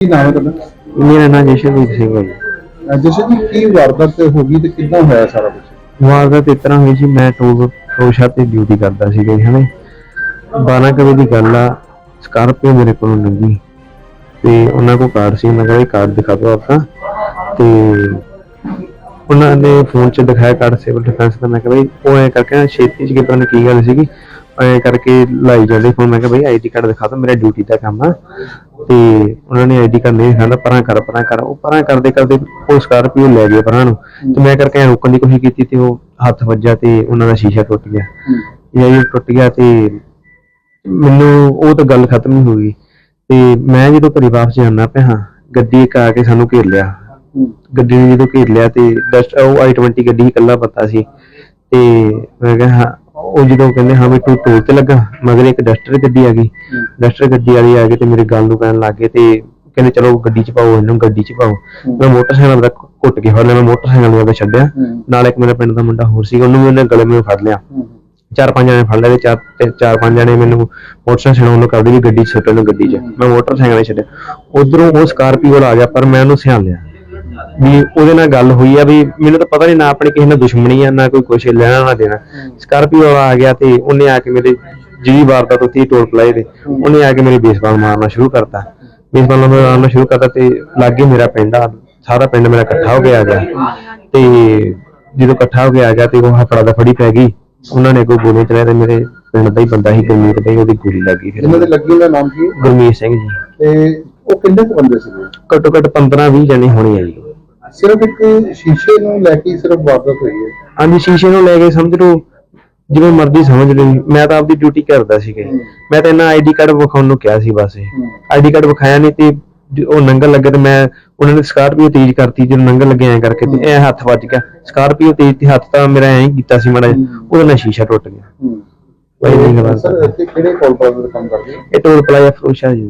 ਕੀ ਨਾਮ ਹੈ ਤੁਹਾਡਾ? ਮੇਰਾ ਨਾਮ ਜਸ਼ਨਦੀਪ ਸਿੰਘ ਹੈ ਜੀ। ਅਹ ਜਸ਼ਨ ਜੀ ਕੀ ਵਾਰਦਾਤ ਹੋ ਗਈ ਤੇ ਕਿੱਦਾਂ ਹੋਇਆ ਸਾਰਾ ਕੁਝ ਵਾਰਦਾਤ ਇਸ ਤਰ੍ਹਾਂ ਹੋਈ ਸੀ ਮੈਂ ਟੋਲ ਟੋਸ਼ਾ ਤੇ ਡਿਊਟੀ ਕਰਦਾ ਸੀਗਾ ਜੀ ਹਨੇ। 12 ਕੁ ਵਜੇ ਦੀ ਗੱਲ ਆ ਸਕਾਰਪੀਓ ਮੇਰੇ ਕੋਲੋਂ ਲੰਘੀ। ਤੇ ਉਹਨਾਂ ਕੋਲ ਕਾਰਡ ਸੀ ਉਹਨਾਂ ਕਹਿੰਦੇ ਕਾਰਡ ਦਿਖਾ ਦਿਓ ਆਪਣਾ। ਤੇ ਉਹਨਾਂ ਨੇ ਫੋਨ 'ਚ ਦਿਖਾਇਆ ਕਾਰਡ ਸਿਵਲ ਡਿਫੈਂਸ ਦਾ ਮੈਂ ਕਿਹਾ ਬਈ ਉਹ ਐ ਕਰਕੇ ਨਾ ਛੇਤੀ 'ਚ ਪਤਾ ਨਹੀਂ ਕੀ ਗੱਲ ਸੀਗੀ ਐ ਕਰਕੇ ਲਾਈ ਜਾਂਦੇ ਫੋਨ ਮੈਂ ਕਿਹਾ ਬਈ ਆਈਡੀ ਕਾਰਡ ਦਿਖਾ ਦਿਓ ਮੇਰਾ ਡਿਊਟੀ ਦਾ ਕੰਮ ਆ। ਤੇ ਉਹਨਾਂ ਨੇ ਆਈਡੀ ਕਾਰਡ ਨਹੀਂ ਦਿਖਾਉਂਦਾ ਪਰਾਂ ਕਰ ਪਰਾਂ ਕਰ। ਉਹ ਪਰਾਂ ਕਰਦੇ ਕਰਦੇ ਉਹ ਸਕਾਰਪੀਓ ਲੈ ਗਏ ਪਰਾਂ ਨੂੰ। ਤੇ ਮੈਂ ਕਰਕੇ ਰੋਕਣ ਦੀ ਕੋਸ਼ਿਸ਼ ਕੀਤੀ ਤੇ ਉਹ ਹੱਥ ਵੱਜਾ ਤੇ ਉਹਨਾਂ ਦਾ ਸ਼ੀਸ਼ਾ ਟੁੱਟ ਗਿਆ। ਇਹ ਟੁੱਟ ਗਿਆ ਤੇ ਮੈਨੂੰ ਉਹ ਤਾਂ ਗੱਲ ਖਤਮ ਹੀ ਹੋ ਗਈ। ਤੇ ਮੈਂ ਜਦੋਂ ਘਰੇ ਵਾਪਸ ਜਾਣਾ ਪਿਆ ਹਾਂ ਗੱਡੀ ਇੱਕ ਆ ਕੇ ਸਾਨੂੰ ਘੇਰ ਲਿਆ। ਗੱਡੀ ਨੇ ਜਦੋਂ ਘੇਰ ਲਿਆ ਤੇ ਡਸਟ ਉਹ i20 ਗੱਡੀ ਇਕੱਲਾ ਪਤਾ ਸੀ। ਤੇ ਮੈਂ ਕਿਹਾ ਉਹ ਜਦੋਂ ਕਹਿੰਦੇ ਹਾਂ ਵੀ ਤੂੰ ਟੋਲ ਤੇ ਲੱਗਾ ਮਗਰ ਇੱਕ ਡਸਟਰ ਗੱਡੀ ਆ ਗਈ। ਡਸਟਰ ਗੱਡੀ ਵਾਲੀ ਆ ਗਈ ਤੇ ਮੇਰੇ ਗੱਲ ਨੂੰ ਕਹਿਣ ਲੱਗ ਗਏ ਤੇ ਕਹਿੰਦੇ ਚਲੋ ਗੱਡੀ 'ਚ ਪਾਓ ਇਹਨੂੰ ਗੱਡੀ 'ਚ ਪਾਓ। ਮੈਂ ਮੋਟਰਸਾਈਕਲ ਦਾ ਘੁੱਟ ਕੇ ਲਿਆ ਮੈਂ ਮੋਟਰਸਾਈਕਲ ਨੂੰ ਉਹਦੇ ਛੱਡਿਆ। ਨਾਲ ਇੱਕ ਮੇਰਾ ਪਿੰਡ ਦਾ ਮੁੰਡਾ ਹੋਰ ਸੀ ਉਹਨੂੰ ਵੀ ਉਹਨੇ ਗਲੇ ਮੈਨੂੰ ਫੜ ਲਿਆ। ਚਾਰ ਪੰਜ ਜਣੇ ਫੜ ਲਏ ਤੇ ਚਾਰ ਤੇ ਚਾਰ ਪੰਜ ਜਣੇ ਮੈਨੂੰ ਮੋਟਰਸਾਈਕਲ ਛਡਾਉਣ ਨੂੰ ਕਰਦੇ ਵੀ ਗੱਡੀ 'ਚ ਸੁੱਟਣ ਨੂੰ ਗੱਡੀ 'ਚ। ਮੈਂ ਮੋਟਰਸਾਈਕਲ 'ਤੇ ਛੱਡਿਆ। ਉਧਰੋਂ ਉਹ ਸਕਾਰਪੀਓ ਆ ਗਿਆ ਪਰ ਮੈਂ ਉਹਨੂੰ ਸਿਆਣ ਲਿਆ। ਵੀ ਉਹਦੇ ਨਾਲ ਗੱਲ ਹੋਈ ਆ ਵੀ ਮੈਨੂੰ ਤਾਂ ਪਤਾ ਨਹੀਂ ਨਾ ਆਪਣੀ ਕਿਸੇ ਨਾਲ ਦੁਸ਼ਮਣੀ ਆ ਨਾ ਕੋਈ ਕੁਛ ਲੈਣਾ ਨਾ ਦੇਣਾ। ਸਕਾਰਪੀਓ ਵਾਲਾ ਆ ਗਿਆ ਤੇ ਉਹਨੇ ਆ ਕੇ ਮੇਰੇ ਜਿਹੜੀ ਵਾਰਦਾਤ ਉੱਤੀ ਟੋਲ ਪਲਾਏ ਤੇ ਉਹਨੇ ਆ ਕੇ ਮੇਰੇ ਬੇਸਬਾਲ ਮਾਰਨਾ ਸ਼ੁਰੂ ਕਰਤਾ। ਬੇਸਬਾਲ ਮਾਰਨਾ ਸ਼ੁਰੂ ਕਰਤਾ ਤੇ ਲਾਗੇ ਮੇਰਾ ਪਿੰਡ ਆ ਸਾਰਾ ਪਿੰਡ ਮੇਰਾ ਇਕੱਠਾ ਹੋ ਕੇ ਆ ਗਿਆ। ਤੇ ਜਦੋਂ ਇਕੱਠਾ ਹੋ ਕੇ ਆ ਗਿਆ ਤੇ ਉਹ ਹਫੜਾ ਦਾ ਫੜੀ ਪੈ ਗਈ। ਉਹਨਾਂ ਨੇ ਕੋਈ ਗੋਲੀ ਚਲਾਇਆ ਤੇ ਮੇਰੇ ਪਿੰਡ ਦਾ ਹੀ ਬੰਦਾ ਸੀ ਗੁਰਮੀਤ ਬਈ ਉਹਦੀ ਗੋਲੀ ਲੱਗ ਗਈ ਇਹਨਾਂ ਦੇ ਫਿਰ ਲੱਗੀ ਦਾ ਨਾਮ ਕੀ? ਗੁਰਮੀਤ ਸਿੰਘ ਜੀ। ਤੇ ਉਹ ਕਿੰਨੇ ਕੁ ਬੰਦੇ ਸੀਗੇ? ਘੱਟੋ ਘੱਟ 15 20 ਜਣੇ ਹੋਣੇ ਆ ਜੀ। ਸਿਰਫ ਇੱਕ ਸ਼ੀਸ਼ੇ ਨੂੰ ਲੈ ਕੇ ਹੀ ਸਿਰਫ ਵਾਰਦਾਤ ਹੋਈ ਹੈ। ਹਾਂਜੀ ਸ਼ੀਸ਼ੇ ਨੂੰ ਲੈ ਕੇ ਸਮਝ ਲਓ ਜਿਵੇਂ ਮਰਜ਼ੀ ਸਮਝ ਜੀ। ਮੈਂ ਤਾਂ ਆਪਦੀ ਡਿਊਟੀ ਕਰਦਾ ਸੀਗਾ ਜੀ। ਮੈਂ ਤਾਂ ਇਹਨਾਂ ਆਈਡੀ ਕਾਰਡ ਵਿਖਾਉਣ ਨੂੰ ਕਿਹਾ ਸੀ ਬਸ ਆਈਡੀ ਕਾਰਡ ਵਿਖਾਇਆ ਨਹੀਂ ਤੇ ਜ- ਉਹ ਨੰਗਲ ਲੱਗੇ ਤੇ ਮੈਂ ਉਹਨਾਂ ਨੇ ਸਕਾਰਪੀਓ ਤੇਜ਼ ਕਰਤੀ ਜਦੋਂ ਨੰਗਲ ਲੱਗੇ ਐਂ ਕਰਕੇ ਤੇ ਇਹ ਹੱਥ ਵੱਜ ਗਿਆ। ਸਕਾਰਪੀਓ ਤੇਜ਼ ਤੇ ਹੱਥ ਤਾਂ ਮੇਰਾ ਐਂ ਹੀ ਕੀਤਾ ਸੀ ਮਾੜਾ ਜਿਹਾ। ਉਹਦੇ ਨਾਲ ਸ਼ੀਸ਼ਾ ਟੁੱਟ ਗਿਆ। ਹੂੰ। ਭਾਈ ਨਹੀਂ ਗੱਲ ਸਰ ਇੱਥੇ ਕਿਹੜੇ ਕਾਲ ਦਾ ਕੰਮ ਕਰਦੇ ਹੋ? ਇਹ ਟੋਲ ਪਲਾਜ਼ਾ ਫਰੋਸ਼ਾ ਜੀ।